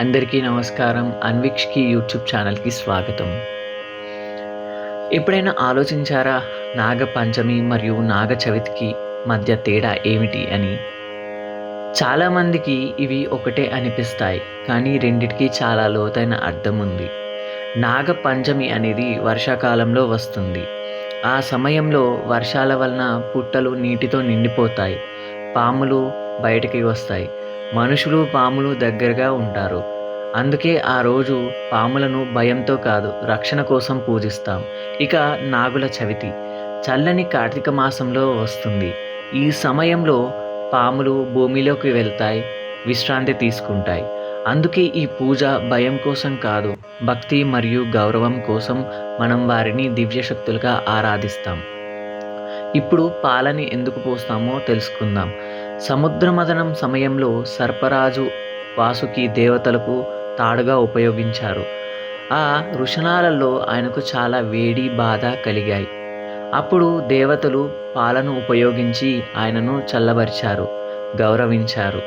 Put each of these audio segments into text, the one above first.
అందరికీ నమస్కారం. అన్విక్ష్కి యూట్యూబ్ ఛానల్కి స్వాగతం. ఎప్పుడైనా ఆలోచించారా నాగ పంచమి మరియు నాగ చవితికి మధ్య తేడా ఏమిటి అని? చాలామందికి ఇవి ఒకటే అనిపిస్తాయి కానీ రెండిటికి చాలా లోతైన అర్థం ఉంది. నాగ పంచమి అనేది వర్షాకాలంలో వస్తుంది. ఆ సమయంలో వర్షాల వలన పుట్టలు నీటితో నిండిపోతాయి పాములు బయటికి వస్తాయి. మనుషులు పాములు దగ్గరగా ఉంటారు. అందుకే ఆ రోజు పాములను భయంతో కాదు రక్షణ కోసం పూజిస్తాం. ఇక నాగుల చవితి. చల్లని కార్తీక మాసంలో వస్తుంది. ఈ సమయంలో పాములు భూమిలోకి వెళ్తాయి విశ్రాంతి తీసుకుంటాయి. అందుకే ఈ పూజ భయం కోసం కాదు భక్తి మరియు గౌరవం కోసం మనం వారిని దివ్యశక్తులుగా ఆరాధిస్తాం. ఇప్పుడు పాలని ఎందుకు పోస్తామో తెలుసుకుందాం. సముద్రమదనం సమయంలో సర్పరాజు వాసుకి దేవతలకు తాడుగా ఉపయోగించారు. ఆ ఋషణాలలో ఆయనకు చాలా వేడి బాధ కలిగాయి. అప్పుడు దేవతలు పాలను ఉపయోగించి ఆయనను చల్లబరిచారు గౌరవించారు.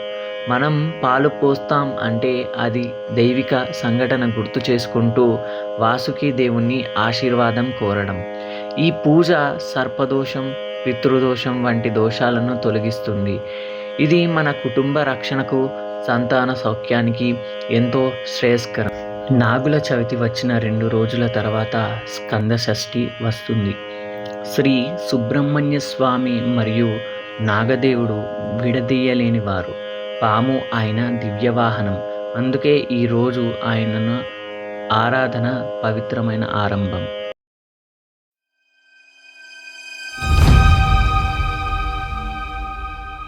మనం పాలు పోస్తాం అంటే అది దైవిక సంఘటన గుర్తు చేసుకుంటూ వాసుకి దేవుణ్ణి ఆశీర్వాదం కోరడం. ఈ పూజ సర్పదోషం పితృదోషం వంటి దోషాలను తొలగిస్తుంది. ఇది మన కుటుంబ రక్షణకు సంతాన సౌఖ్యానికి ఎంతో శ్రేయస్కరం. నాగుల చవితి వచ్చిన రెండు రోజుల తర్వాత స్కంద షష్ఠి వస్తుంది. శ్రీ సుబ్రహ్మణ్య స్వామి మరియు నాగదేవుడు విడదీయలేని వారు. పాము ఆయన దివ్యవాహనం. అందుకే ఈరోజు ఆయనను ఆరాధన పవిత్రమైన ఆరంభం.